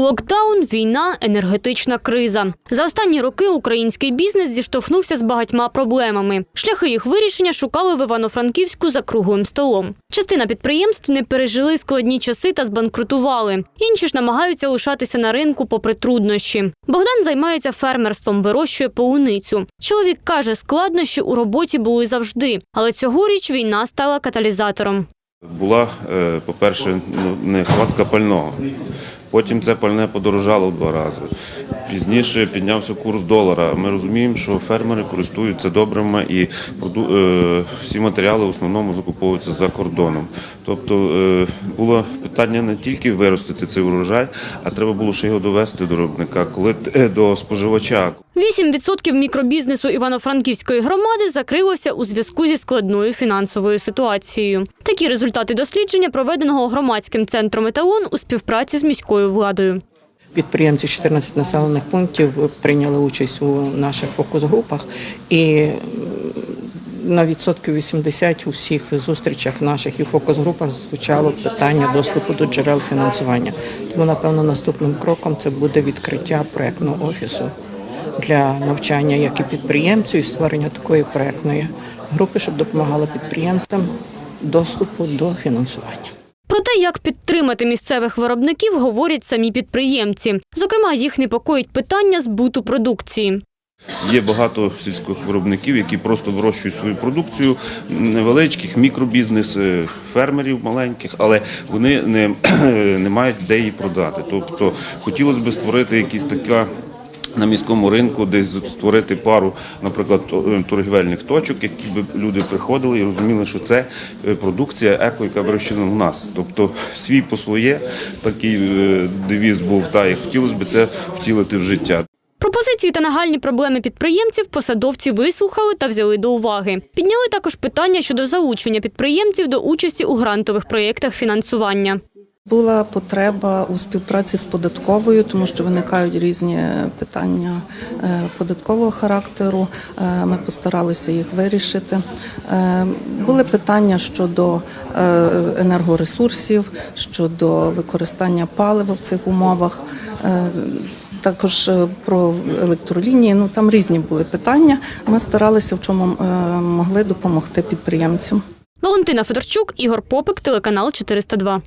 Локдаун, війна, енергетична криза. За останні роки український бізнес зіштовхнувся з багатьма проблемами. Шляхи їх вирішення шукали в Івано-Франківську за круглим столом. Частина підприємств не пережили складні часи та збанкрутували. Інші ж намагаються лишатися на ринку попри труднощі. Bогдан займається фермерством, вирощує полуницю. Чоловік каже, складнощі у роботі були завжди, але цьогоріч війна стала каталізатором. Була, е, по-перше, ну, нехватка пального. Потім це пальне подорожало в два рази. Пізніше піднявся курс долара. Ми розуміємо, що фермери користуються добрими і е, всі матеріали в основному закуповуються за кордоном. Тобто е, було питання не тільки виростити цей урожай, а треба було ще його довести до виробника, коли е, до споживача. 8% мікробізнесу Івано-Франківської громади закрилося у зв'язку зі складною фінансовою ситуацією. Такі результати дослідження, проведеного громадським центром «Еталон» у співпраці з міською владою. Підприємці 14 населених пунктів прийняли участь у наших фокус-групах і на відсотків 80 у всіх зустрічах наших і фокус-групах звучало питання доступу до джерел фінансування. Тому, напевно, наступним кроком це буде відкриття проектного офісу для навчання як і підприємців, і створення такої проектної групи, щоб допомагала підприємцям доступу до фінансування. Про те, як підтримати місцевих виробників, говорять самі підприємці. Зокрема, їх непокоїть питання збуту продукції. Є багато сільських виробників, які просто вирощують свою продукцію, невеличких мікробізнес, е, фермерів маленьких, але вони не, не мають де її продати. Тобто хотілося б створити якісь така. На міському ринку десь створити пару, наприклад, е, торгівельних точок, які б люди приходили і розуміли, що це е, продукція еко, яка вирощена у нас. Тобто свій по своє такий е, девіз був, та і хотілося б це втілити в життя. Пропозиції та нагальні проблеми підприємців посадовці вислухали та взяли до уваги. Підняли також питання щодо залучення підприємців до участі у грантових проєктах фінансування. Була потреба у співпраці з податковою, тому що виникають різні питання е, податкового характеру. Е, Ми постаралися їх вирішити. Е, Були питання щодо енергоресурсів, щодо використання палива в цих умовах. Також про електролінії, ну там різні були питання. Ми старалися в чому могли допомогти підприємцям. Валентина Федорчук, Ігор Попик, телеканал 402.